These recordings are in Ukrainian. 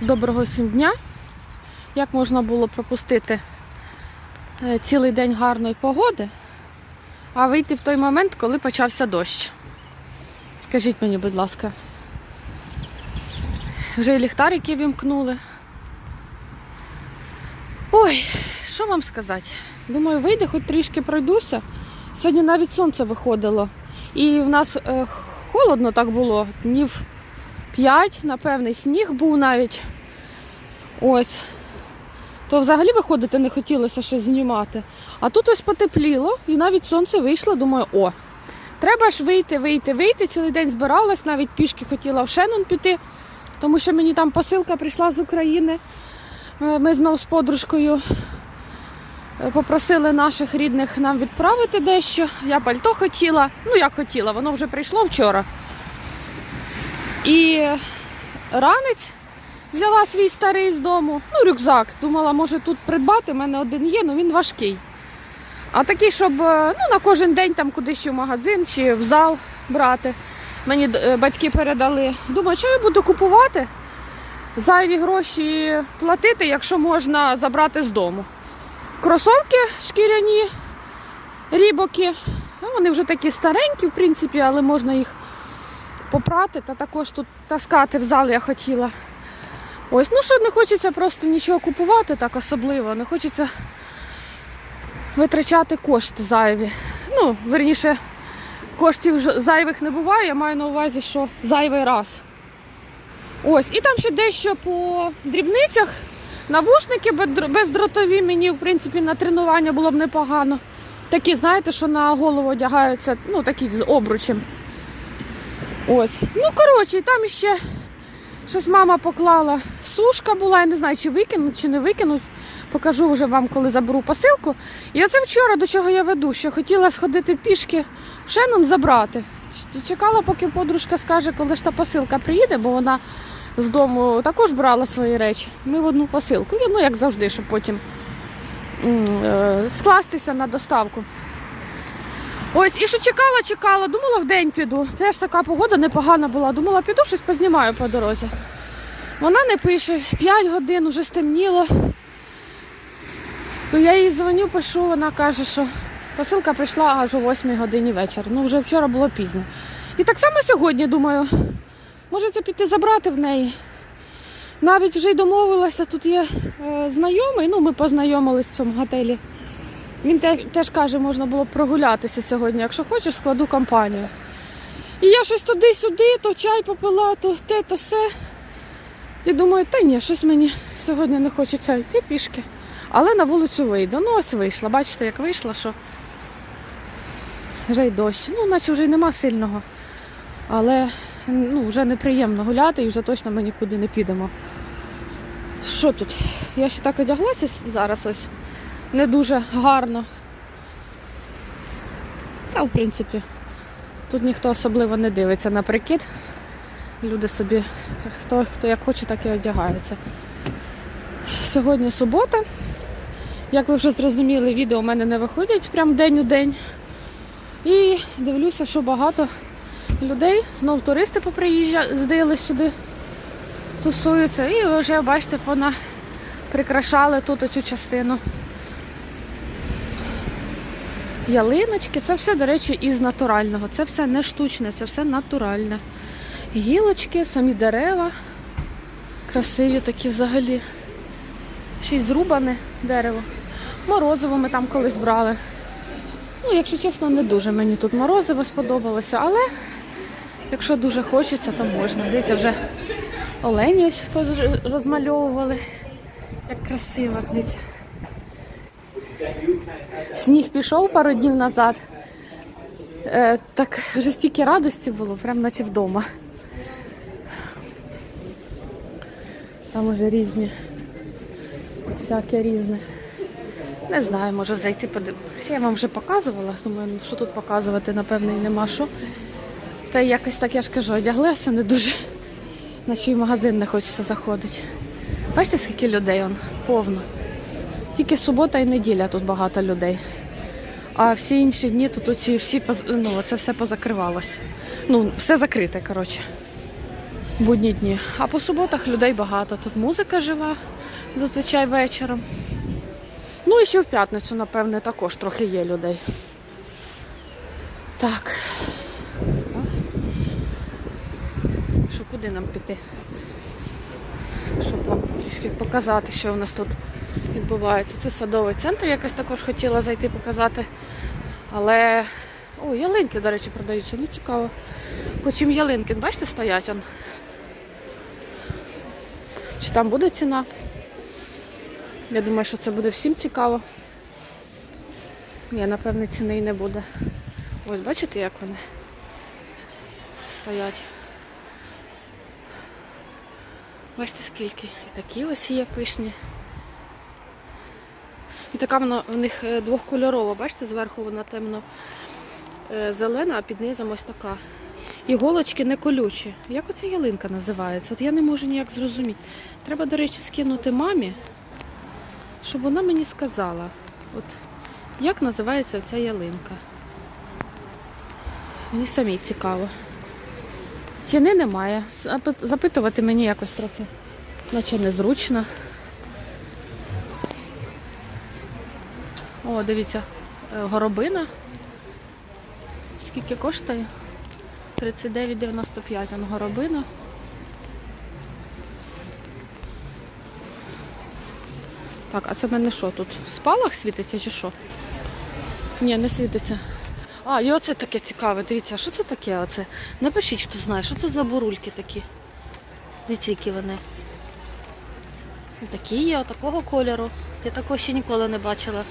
Доброго всім дня. Як можна було пропустити е, цілий день гарної погоди, а вийти в той момент, коли почався дощ? Скажіть мені, будь ласка. Вже і ліхтарики вімкнули. Ой, що вам сказати? Думаю, вийде, хоч трішки пройдуся. Сьогодні навіть сонце виходило. І в нас е, холодно так було, днів 5, напевне, сніг був навіть. Ось. То взагалі виходити не хотілося щось знімати. А тут ось потепліло, і навіть сонце вийшло. Думаю, о, треба ж вийти, вийти, вийти. Цілий день збиралась, навіть пішки хотіла в Шеннон піти, тому що мені там посилка прийшла з України. Е, Ми знову з подружкою е, попросили наших рідних нам відправити дещо. Я пальто хотіла. Ну, як хотіла, воно вже прийшло вчора. І ранець взяла свій старий з дому, ну, рюкзак. Думала, може тут придбати, у мене один є, але він важкий. А такий, щоб е, ну, на кожен день там кудись в магазин чи в зал брати. Мені е, батьки передали. Думаю, що я буду купувати, зайві гроші платити, якщо можна забрати з дому. Кросовки шкіряні, рібоки. Ну, вони вже такі старенькі, в принципі, але можна їх попрати та також тут таскати в зал я хотіла. Ось, ну що не хочеться просто нічого купувати так особливо, не хочеться витрачати кошти зайві. Ну, верніше, коштів зайвих не буває, я маю на увазі, що зайвий раз. Ось, і там ще дещо по дрібницях. Навушники бездротові мені, в принципі, на тренування було б непогано. Такі, знаєте, що на голову одягаються, ну, такі з обручем. Ось. Ну, коротше, там ще щось мама поклала. Сушка була, я не знаю, чи викинуть, чи не викинуть. Покажу вже вам, коли заберу посилку. І оце вчора до чого я веду, що хотіла сходити пішки в Шеннон забрати. Чекала, поки подружка скаже, коли ж та посилка приїде, бо вона з дому також брала свої речі. Ми в одну посилку. Ну, як завжди, щоб потім е, скластися на доставку. Ось, і що чекала, чекала, думала в день піду. Теж така погода непогана була. Думала, піду щось познімаю по дорозі. Вона не пише, 5 годин уже стемніло. То я їй дзвоню, пишу, вона каже, що посилка прийшла аж о 8 годині вечора. Ну, вже вчора було пізно. І так само сьогодні думаю, може це піти забрати в неї. Навіть вже й домовилася, тут є е, знайомий, ну ми познайомились в цьому готелі. Він теж каже, можна було б прогулятися сьогодні. Якщо хочеш, складу компанію. І я щось туди-сюди, то чай попила, то те, то все. І думаю, та ні, щось мені сьогодні не хочеться йти пішки. Але на вулицю вийду. Ну ось вийшла. Бачите, як вийшла, що вже й дощ. Ну, наче вже й нема сильного. Але ну, вже неприємно гуляти і вже точно ми нікуди не підемо. Що тут? Я ще так одяглася зараз ось не дуже гарно. Та, в принципі, тут ніхто особливо не дивиться на прикид. Люди собі, хто, хто як хоче, так і одягається. Сьогодні субота. Як ви вже зрозуміли, відео у мене не виходять прям день у день. І дивлюся, що багато людей, знов туристи поприїжджали сюди, тусуються. І вже, бачите, вона прикрашали тут оцю частину. Ялиночки, це все, до речі, із натурального. Це все не штучне, це все натуральне. Гілочки, самі дерева. Красиві такі взагалі. Ще й зрубане дерево. Морозиво ми там колись брали. Ну, якщо чесно, не дуже мені тут морозиво сподобалося, але якщо дуже хочеться, то можна. Дивіться, вже олені ось розмальовували. Як красиво, дивіться. Сніг пішов пару днів назад. Е, так вже стільки радості було, прям наче вдома. Там уже різні, всяке різне. Не знаю, може зайти подивитися. Я вам вже показувала, думаю, ну, що тут показувати, напевно, і нема що. Та якось так я ж кажу, одяглася не дуже. Наче й в магазин не хочеться заходити. Бачите, скільки людей он повно. Тільки субота і неділя тут багато людей. А всі інші дні тут оці всі ну, це все позакривалося. Ну, все закрите, коротше. будні дні. А по суботах людей багато. Тут музика жива зазвичай вечором. Ну і ще в п'ятницю, напевне, також трохи є людей. Так. Що куди нам піти? Щоб вам трішки показати, що в нас тут відбувається. Це садовий центр, якось також хотіла зайти показати. Але. О, ялинки, до речі, продаються. Ну цікаво. По чим ялинки, бачите, стоять он. Чи там буде ціна? Я думаю, що це буде всім цікаво. Ні, напевне, ціни і не буде. Ось бачите, як вони стоять. Бачите скільки? І такі ось є пишні. І така вона в них е, двохкольорова, бачите, зверху вона темно е, зелена, а під низом ось така. І голочки не колючі. Як оця ялинка називається? От я не можу ніяк зрозуміти. Треба, до речі, скинути мамі, щоб вона мені сказала, от як називається ця ялинка. Мені самій цікаво. Ціни немає. Запитувати мені якось трохи, наче незручно. О, дивіться, е, горобина. Скільки коштує? 39,95 горобина. Так, а це в мене що тут? Спалах світиться чи що? Ні, не світиться. А, і оце таке цікаве. Дивіться, що це таке? Оце? Напишіть, хто знає, що це за бурульки такі. Дивіться, які вони. Такі є, отакого кольору. Я такого ще ніколи не бачила.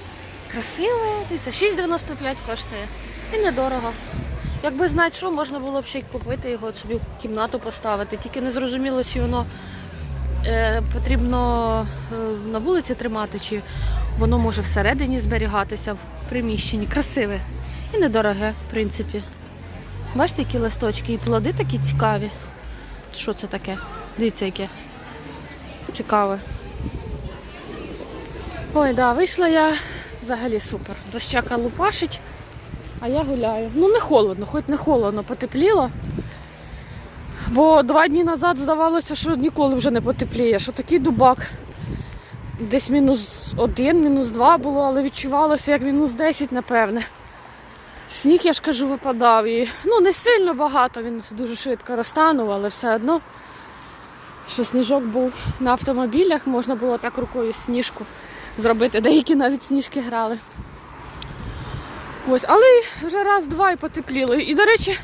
Красиве, дивіться, 6,95 коштує. І недорого. Якби знати, що, можна було б ще й купити його, собі в кімнату поставити. Тільки не зрозуміло, чи воно е, потрібно е, на вулиці тримати, чи воно може всередині зберігатися приміщенні. Красиве і недороге, в принципі. Бачите, які листочки і плоди такі цікаві. Що це таке? Дивіться, яке цікаве. Ой, да, вийшла я взагалі супер. Дощака лупашить, а я гуляю. Ну не холодно, хоч не холодно, потепліло. Бо два дні назад здавалося, що ніколи вже не потепліє, що такий дубак. Десь мінус один, мінус два було, але відчувалося як мінус 10, напевне. Сніг, я ж кажу, випадав. І, ну, не сильно багато, він дуже швидко розтанув, але все одно, що сніжок був на автомобілях, можна було так рукою сніжку зробити. Деякі навіть сніжки грали. Ось, але вже раз-два і потепліло. І, до речі,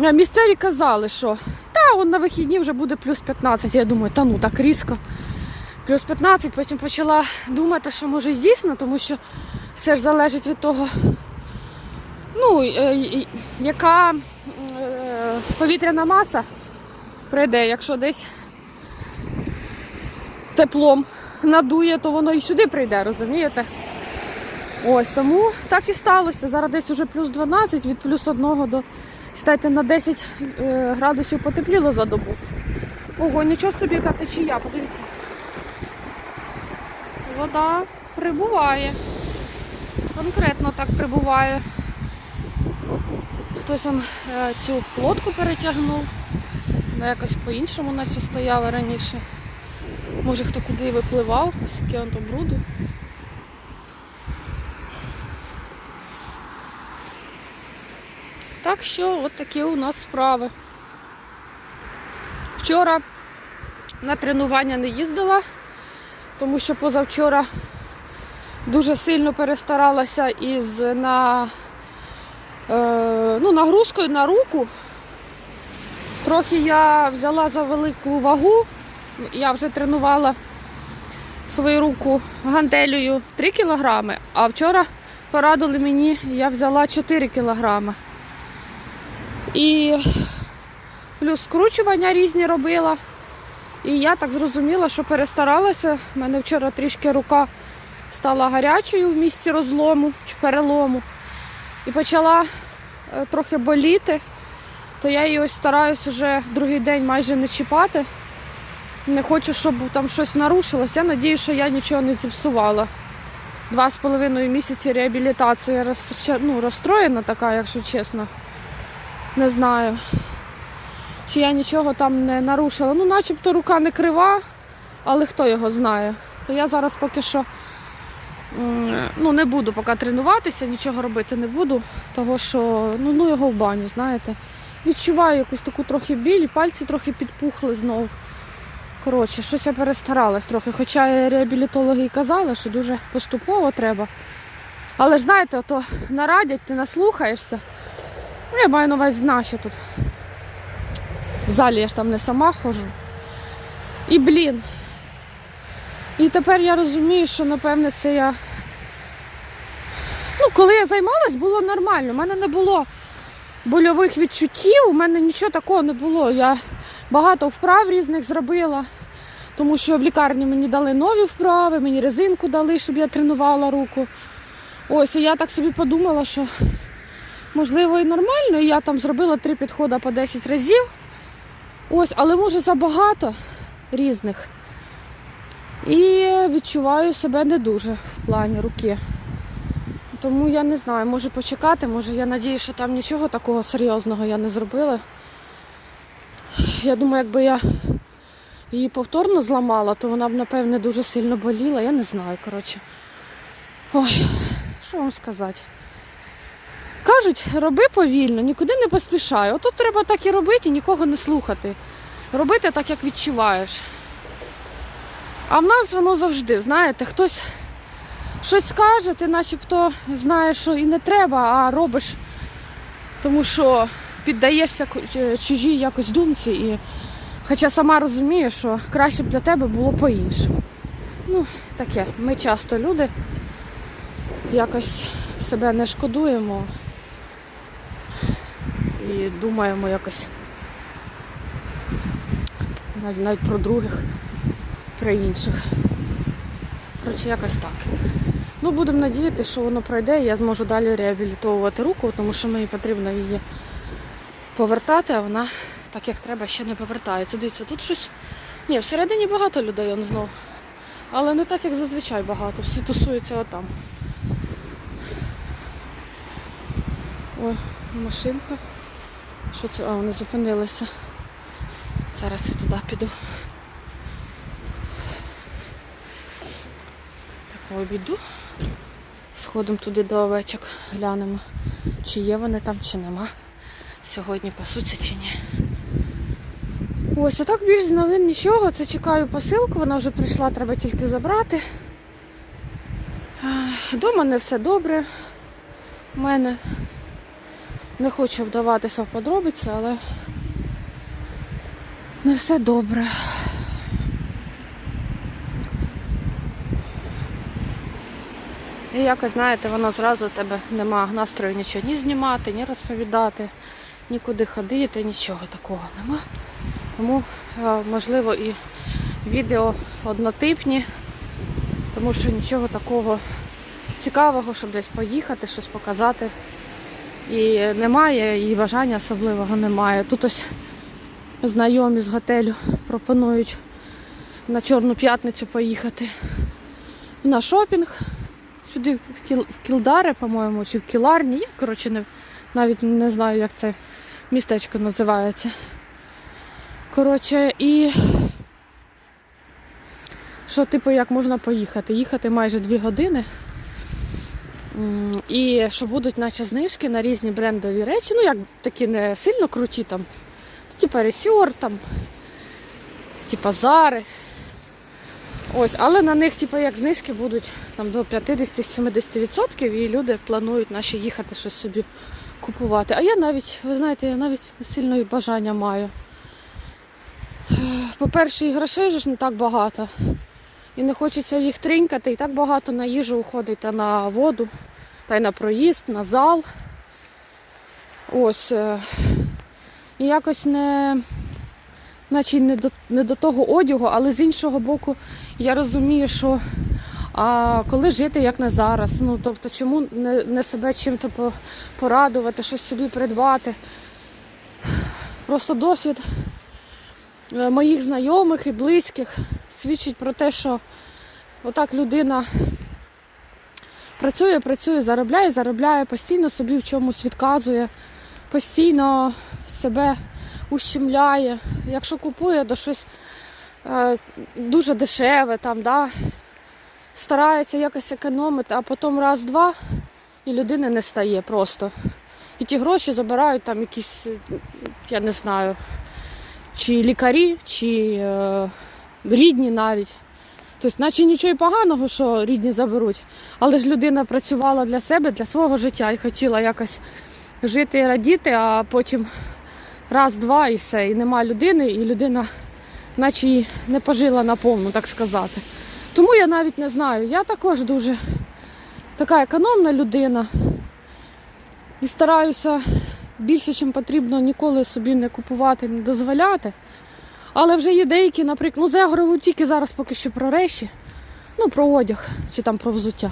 е, місцеві казали, що та он на вихідні вже буде плюс 15. Я думаю, та ну так різко. Плюс 15, потім почала думати, що може і дійсно, тому що все ж залежить від того, ну, е, яка е, повітряна маса прийде, якщо десь теплом надує, то воно і сюди прийде, розумієте? Ось тому так і сталося. Зараз десь уже плюс 12, від плюс 1 до читайте, на 10 е, градусів потепліло за добу. Ого, нічого собі яка течія, подивіться. Вода прибуває. Конкретно так прибуває. Хтось он, е, цю лодку перетягнув. Вона якось по-іншому наче стояла раніше. Може хто куди випливав, он то бруду. Так що от такі у нас справи. Вчора на тренування не їздила, тому що позавчора дуже сильно перестаралася із на, е, ну, нагрузкою на руку. Трохи я взяла за велику вагу. Я вже тренувала свою руку гантелею 3 кілограми, а вчора порадили мені, я взяла 4 кілограми. І плюс скручування різні робила. І я так зрозуміла, що перестаралася. У мене вчора трішки рука стала гарячою в місці розлому чи перелому. І почала е, трохи боліти, то я її ось стараюсь вже другий день майже не чіпати. Не хочу, щоб там щось нарушилось. Я надію, що я нічого не зіпсувала. Два з половиною місяці реабілітації ну, розстроєна така, якщо чесно. Не знаю, чи я нічого там не нарушила. Ну, начебто рука не крива, але хто його знає. То я зараз поки що ну, не буду поки тренуватися, нічого робити не буду, того що ну, ну його в баню, знаєте. Відчуваю якусь таку трохи біль, пальці трохи підпухли знову. Коротше, щось я перестаралась трохи. Хоча реабілітологи і казали, що дуже поступово треба. Але ж знаєте, ото нарадять, ти наслухаєшся. Ну, я маю на увазі наші тут. В залі я ж там не сама ходжу. І блін. І тепер я розумію, що напевне це я. Ну, коли я займалась, було нормально. У мене не було больових відчуттів, у мене нічого такого не було. Я багато вправ різних зробила, тому що в лікарні мені дали нові вправи, мені резинку дали, щоб я тренувала руку. Ось, і я так собі подумала, що можливо і нормально. І я там зробила три підходи по 10 разів. Ось, але може забагато різних. І відчуваю себе не дуже в плані руки. Тому я не знаю, може почекати, може я надію, що там нічого такого серйозного я не зробила. Я думаю, якби я її повторно зламала, то вона б, напевне, дуже сильно боліла. Я не знаю, коротше. Ой, що вам сказати? Кажуть, роби повільно, нікуди не поспішай. Отут треба так і робити, і нікого не слухати. Робити так, як відчуваєш. А в нас воно завжди, знаєте, хтось щось скаже, ти начебто знаєш, що і не треба, а робиш, тому що піддаєшся чужій якось думці. І... Хоча сама розумієш, що краще б для тебе було по-іншому. Ну, таке, ми часто люди якось себе не шкодуємо і думаємо якось навіть, про других, про інших. Коротше, якось так. Ну, будемо надіятися, що воно пройде, і я зможу далі реабілітовувати руку, тому що мені потрібно її повертати, а вона так як треба ще не повертається. Дивіться, тут щось. Ні, всередині багато людей он знов. Але не так, як зазвичай багато. Всі тусуються отам. Ой, машинка. Що це? А, вони зупинилися. Зараз я туди піду. Так, обійду. Сходимо туди до овечок, глянемо, чи є вони там, чи нема. Сьогодні пасуться чи ні. Ось, а так більш з новин нічого. Це чекаю посилку, вона вже прийшла, треба тільки забрати. Дома не все добре. У мене не хочу вдаватися в подробиці, але не все добре. І якось, знаєте, воно зразу у тебе нема настрою нічого ні знімати, ні розповідати, нікуди ходити, нічого такого нема. Тому, е, можливо, і відео однотипні, тому що нічого такого цікавого, щоб десь поїхати, щось показати. І немає, і бажання особливого немає. Тут ось знайомі з готелю пропонують на Чорну п'ятницю поїхати на шопінг. Сюди в, Кіл, в Кілдари, по-моєму, чи в Кіларні. Я, коротше, не, навіть не знаю, як це містечко називається. Коротше, і що, типу, як можна поїхати? Їхати майже дві години. І що будуть наче знижки на різні брендові речі. Ну, як такі не сильно круті там. Типа ресюр, там, типа зари. Ось, але на них, типу, як знижки будуть там до 50-70% і люди планують наші їхати щось собі купувати. А я навіть, ви знаєте, я навіть сильно бажання маю. Е, По-перше, і грошей ж не так багато. І не хочеться їх тринькати, і так багато на їжу уходить та на воду, та й на проїзд, на зал. Ось. е, І якось не, наче не до, не до того одягу, але з іншого боку, я розумію, що а коли жити як не зараз. Ну, тобто, чому не, не себе чим-то порадувати, щось собі придбати. Просто досвід е, моїх знайомих і близьких свідчить про те, що отак людина працює, працює, заробляє, заробляє, постійно собі в чомусь відказує, постійно себе ущемляє. Якщо купує, то щось е, дуже дешеве, там, да, старається якось економити, а потім раз-два і людини не стає просто. І ті гроші забирають там якісь, я не знаю, чи лікарі, чи е, рідні навіть. Тобто, наче нічого і поганого, що рідні заберуть. Але ж людина працювала для себе, для свого життя і хотіла якось жити і радіти, а потім раз-два і все. І нема людини, і людина наче і не пожила наповну, так сказати. Тому я навіть не знаю. Я також дуже така економна людина. І стараюся більше, ніж потрібно, ніколи собі не купувати, не дозволяти. Але вже є деякі, наприклад, ну я говорю тільки зараз поки що про речі, ну про одяг чи там про взуття.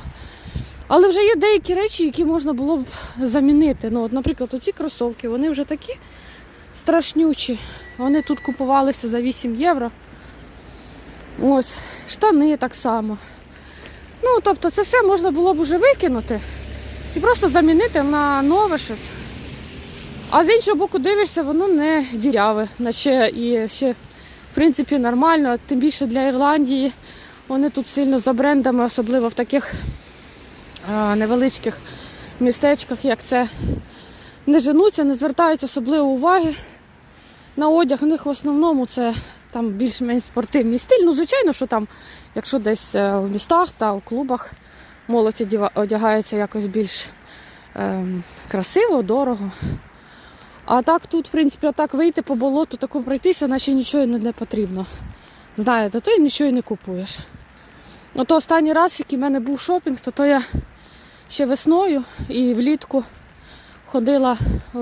Але вже є деякі речі, які можна було б замінити. Ну, от, наприклад, оці кросовки, вони вже такі страшнючі. Вони тут купувалися за 8 євро. Ось, штани так само. Ну, тобто, це все можна було б вже викинути і просто замінити на нове щось. А з іншого боку, дивишся, воно не діряве, наче і ще, в принципі, нормально. Тим більше для Ірландії вони тут сильно за брендами, особливо в таких а, невеличких містечках, як це, не женуться, не звертають особливо уваги на одяг. У них в основному це там більш-менш спортивний стиль. Ну, звичайно, що там, якщо десь е, в містах та у клубах молодь одяга- одягається якось більш ем, красиво, дорого. А так тут, в принципі, отак вийти по болоту, таку пройтися, наче нічого не, потрібно. Знаєте, то й нічого і не купуєш. Ото останній раз, який в мене був шопінг, то, то я ще весною і влітку ходила е,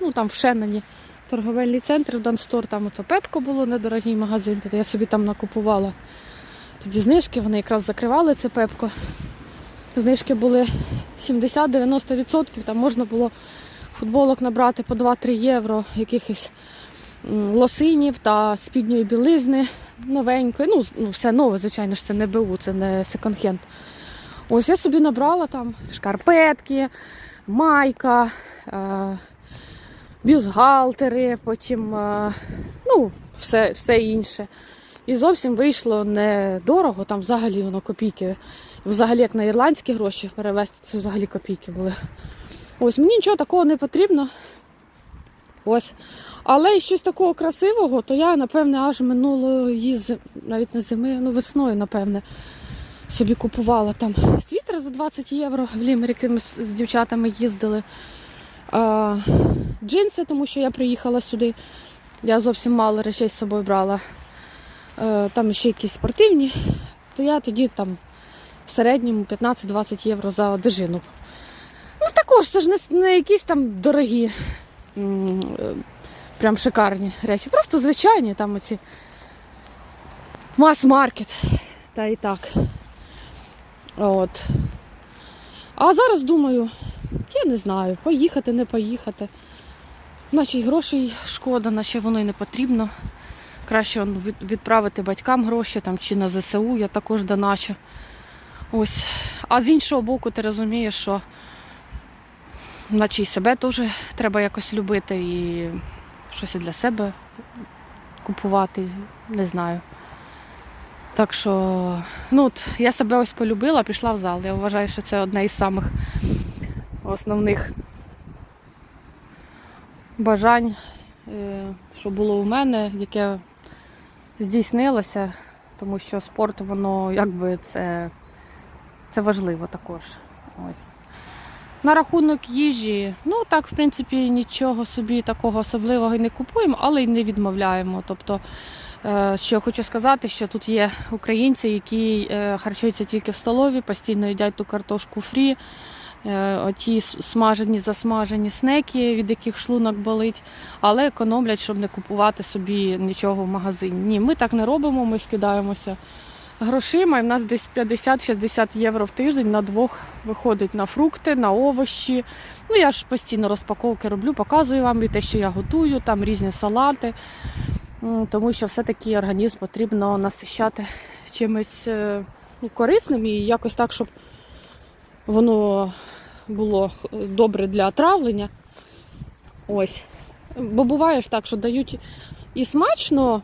ну, там в Шенані торговельний центр, в Данстор, там ото Пепко було недорогий магазин, я собі там накупувала тоді знижки, вони якраз закривали це Пепко. Знижки були 70-90%, там можна було футболок набрати по 2-3 євро, якихось лосинів та спідньої білизни новенької. Ну, ну, все нове, звичайно ж, це не БУ, це не секонд-хенд. Ось я собі набрала там шкарпетки, майка, е, бюстгальтери, потім е, ну, все, все інше. І зовсім вийшло недорого, там взагалі воно копійки. Взагалі, як на ірландські гроші перевезти, це взагалі копійки були. Ось мені нічого такого не потрібно. Ось. Але щось такого красивого, то я, напевне, аж минулої зим... навіть не зими, ну весною, напевне, собі купувала там світер за 20 євро в Лімерики ми з дівчатами їздили. А, джинси, тому що я приїхала сюди. Я зовсім мало речей з собою брала. Е, там ще якісь спортивні, то я тоді там в середньому 15-20 євро за одежину Ну також це ж не, не якісь там дорогі, е, прям шикарні речі. Просто звичайні там оці мас-маркет. Та і так. От. А зараз думаю, я не знаю, поїхати, не поїхати. Наче й грошей шкода, наче воно й не потрібно. Краще відправити батькам гроші там, чи на ЗСУ, я також доначу. Ось. А з іншого боку, ти розумієш, що наче і себе теж треба якось любити і щось для себе купувати, не знаю. Так що, ну от я себе ось полюбила, пішла в зал. Я вважаю, що це одне із самих основних бажань, е, що було у мене, яке здійснилося, тому що спорт, воно якби це, це важливо також. Ось. На рахунок їжі, ну так, в принципі, нічого собі такого особливого і не купуємо, але й не відмовляємо. Тобто, е, що я хочу сказати, що тут є українці, які е, харчуються тільки в столові, постійно їдять ту картошку фрі, е, оті смажені, засмажені снеки, від яких шлунок болить, але економлять, щоб не купувати собі нічого в магазині. Ні, ми так не робимо, ми скидаємося грошима, і в нас десь 50-60 євро в тиждень на двох виходить на фрукти, на овощі. Ну, я ж постійно розпаковки роблю, показую вам і те, що я готую, там різні салати. Тому що все-таки організм потрібно насищати чимось е, ну, корисним і якось так, щоб воно було добре для травлення. Ось. Бо буває ж так, що дають і смачно,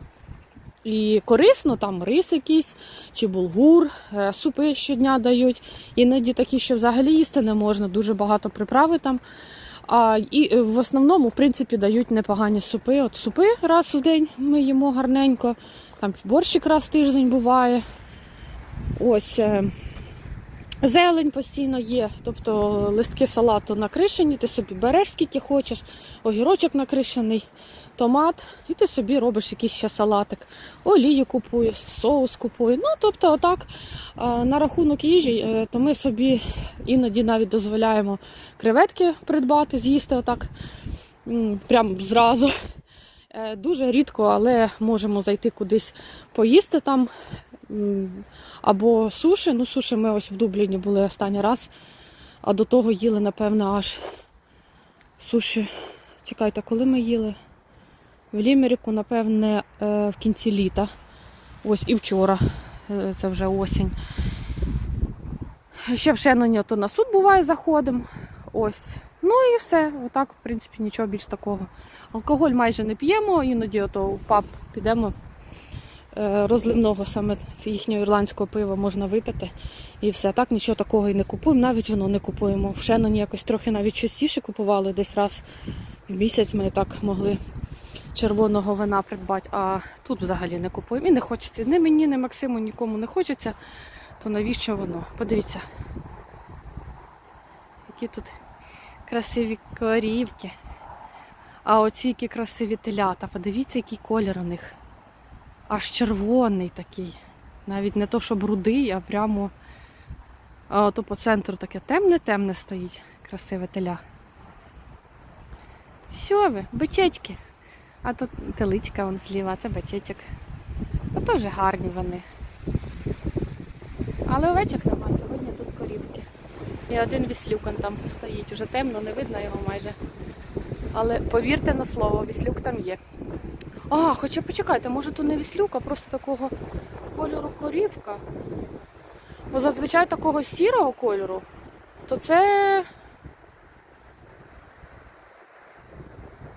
і корисно, там рис якийсь, чи булгур, е, супи щодня дають. Іноді такі, що взагалі їсти не можна, дуже багато приправи там. А і е, в основному, в принципі, дають непогані супи. От супи раз в день ми їмо гарненько, там борщик раз в тиждень буває. Ось. е, Зелень постійно є, тобто листки салату накришені, ти собі береш скільки хочеш, огірочок накришений, томат, і ти собі робиш якийсь ще салатик. Олію купуєш, соус купуєш. Ну, тобто, отак, на рахунок їжі, е, то ми собі іноді навіть дозволяємо креветки придбати, з'їсти отак, прям зразу. Е, Дуже рідко, але можемо зайти кудись поїсти там. Або суші. Ну, суші ми ось в Дубліні були останній раз, а до того їли, напевно, аж суші. Чекайте, коли ми їли? В Лімеріку, напевне, е, в кінці літа. Ось і вчора. Е, Це вже осінь. Ще в Шеноні то на суд буває заходимо. Ось. Ну і все. Отак, в принципі, нічого більш такого. Алкоголь майже не п'ємо, іноді ото в паб підемо. Е, Розливного саме їхнього ірландського пива можна випити. І все. Так нічого такого і не купуємо, навіть воно не купуємо. В Шеноні якось трохи навіть частіше купували, десь раз в місяць ми так могли червоного вина придбати, а тут взагалі не купуємо. І не хочеться. Ні мені, ні Максиму, нікому не хочеться, то навіщо воно? Подивіться. Які тут красиві корівки. А оці які красиві телята. Подивіться, який колір у них. Аж червоний такий. Навіть не то, щоб рудий, а прямо а, то по центру таке темне-темне стоїть. Красиве теля. Що ви, бичечки? А тут теличка вон зліва, це бичечок. А теж гарні вони. Але овечок нема, сьогодні тут корівки. І один віслюкан там стоїть, уже темно, не видно його майже. Але повірте на слово, віслюк там є. А, хоча почекайте, може то не віслюк, а просто такого кольору корівка. Бо зазвичай такого сірого кольору, то це.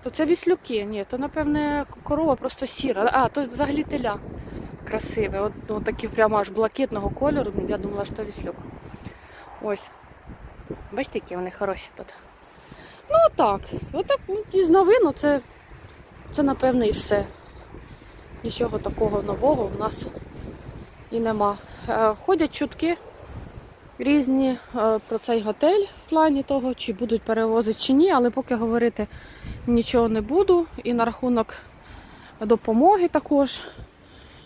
То це віслюки. Ні, то напевне корова просто сіра. А, то взагалі теля красиве. От, от такі прямо аж блакитного кольору. Я думала, що віслюк. Ось. Бачите, які вони хороші тут. Ну так. Отак ну, із новин, це, це напевне і все. Нічого такого нового в нас і нема. Е, Ходять чутки різні е, про цей готель в плані того, чи будуть перевозити чи ні, але поки говорити нічого не буду. І на рахунок допомоги також,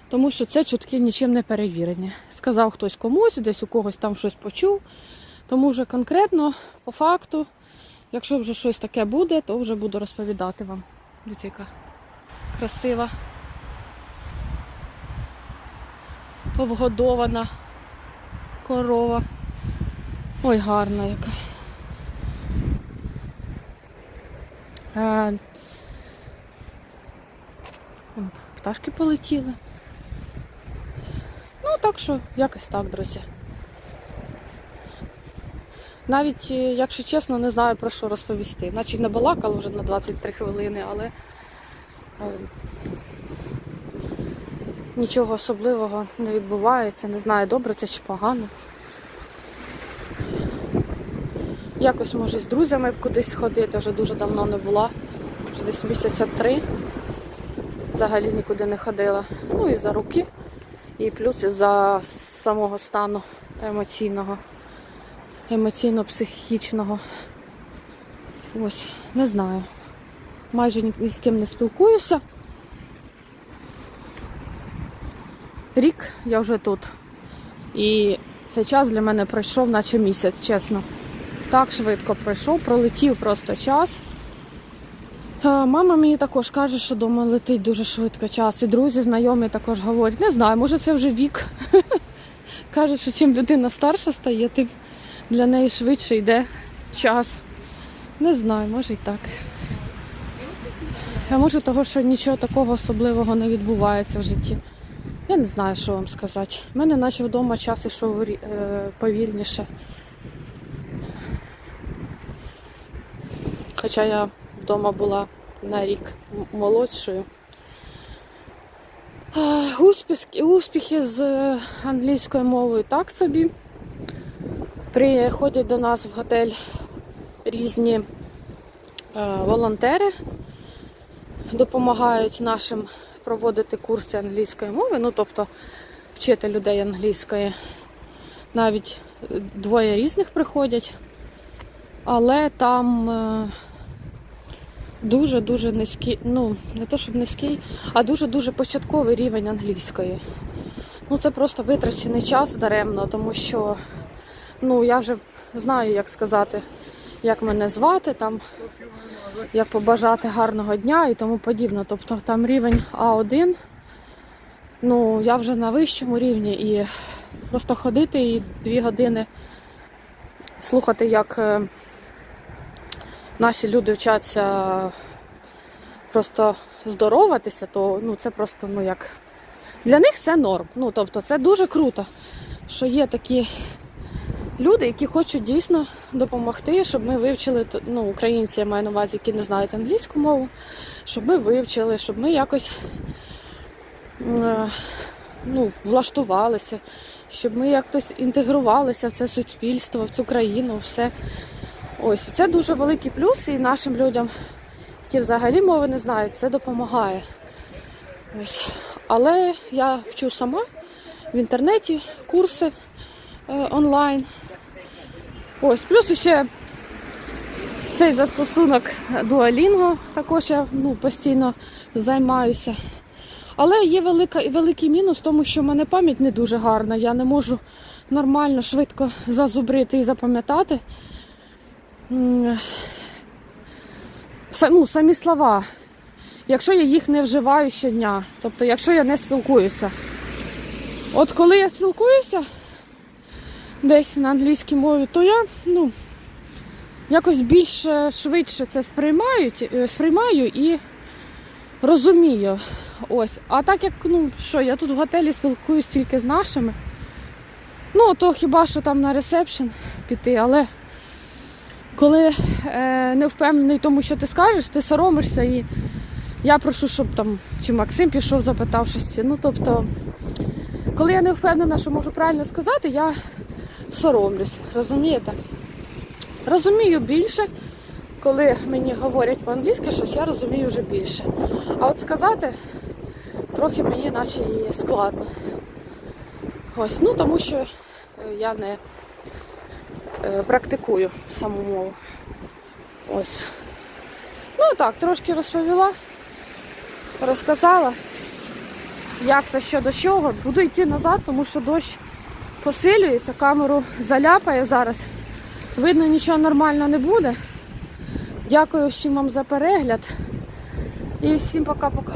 тому що це чутки нічим не перевірені. Сказав хтось комусь, десь у когось там щось почув. Тому вже конкретно, по факту, якщо вже щось таке буде, то вже буду розповідати вам. Дивіться, яка красива. Повгодована корова. Ой, гарна яка. Е, от, пташки полетіли. Ну, так що, якось так, друзі. Навіть, е, якщо чесно, не знаю про що розповісти. Значить не балакала вже на 23 хвилини, але е, нічого особливого не відбувається. Не знаю, добре це чи погано. Якось може з друзями кудись сходити, вже дуже давно не була. Вже десь місяця три. Взагалі нікуди не ходила. Ну і за руки, і плюс і за самого стану емоційного емоційно-психічного. Ось, не знаю. Майже ні, ні з ким не спілкуюся. Рік я вже тут. І цей час для мене пройшов, наче місяць, чесно. Так швидко пройшов, пролетів просто час. Е, Мама мені також каже, що вдома летить дуже швидко час. І друзі, знайомі також говорять, не знаю, може це вже вік. Кажуть, що чим людина старша стає, тим для неї швидше йде час. Не знаю, може і так. А може того, що нічого такого особливого не відбувається в житті. Я не знаю, що вам сказати. У мене наче вдома час ішов е, повільніше. Хоча я вдома була на рік молодшою. Успіхи, успіхи з англійською мовою так собі. Приходять до нас в готель різні е, волонтери, допомагають нашим проводити курси англійської мови, ну тобто вчити людей англійської. Навіть е, двоє різних приходять, але там е, дуже-дуже низький, ну, не то щоб низький, а дуже-дуже початковий рівень англійської. Ну, це просто витрачений час даремно, тому що ну, я вже знаю, як сказати, як мене звати, там, як побажати гарного дня і тому подібне. Тобто там рівень А1, ну, я вже на вищому рівні і просто ходити і дві години слухати, як е, наші люди вчаться просто здороватися, то ну, це просто ну, як. Для них це норм. Ну, тобто, це дуже круто, що є такі люди, які хочуть дійсно допомогти, щоб ми вивчили ну, українці, я маю на увазі, які не знають англійську мову, щоб ми вивчили, щоб ми якось е, ну, влаштувалися, щоб ми якось інтегрувалися в це суспільство, в цю країну, все. Ось це дуже великий плюс, і нашим людям, які взагалі мови не знають, це допомагає. Ось. Але я вчу сама в інтернеті, курси е, онлайн. Ось, плюс ще цей застосунок Duolingo, також я ну, постійно займаюся. Але є велика, великий мінус, тому що в мене пам'ять не дуже гарна. Я не можу нормально, швидко зазубрити і запам'ятати. Ну, самі слова, якщо я їх не вживаю щодня, тобто якщо я не спілкуюся. От коли я спілкуюся десь на англійській мові, то я ну, якось більш е, швидше це сприймаю, е, сприймаю і розумію. Ось. А так як, ну що, я тут в готелі спілкуюсь тільки з нашими. Ну, то хіба що там на ресепшн піти, але коли е, не впевнений тому, що ти скажеш, ти соромишся і я прошу, щоб там чи Максим пішов, запитав щось. Ну, тобто, коли я не впевнена, що можу правильно сказати, я соромлюсь, розумієте? Розумію більше, коли мені говорять по-англійськи щось, я розумію вже більше. А от сказати трохи мені наче і складно. Ось, ну тому що я не практикую саму мову. Ось. Ну так, трошки розповіла, розказала, як то що до чого. Буду йти назад, тому що дощ посилюється, камеру заляпає зараз. Видно, нічого нормально не буде. Дякую всім вам за перегляд. І всім пока-пока.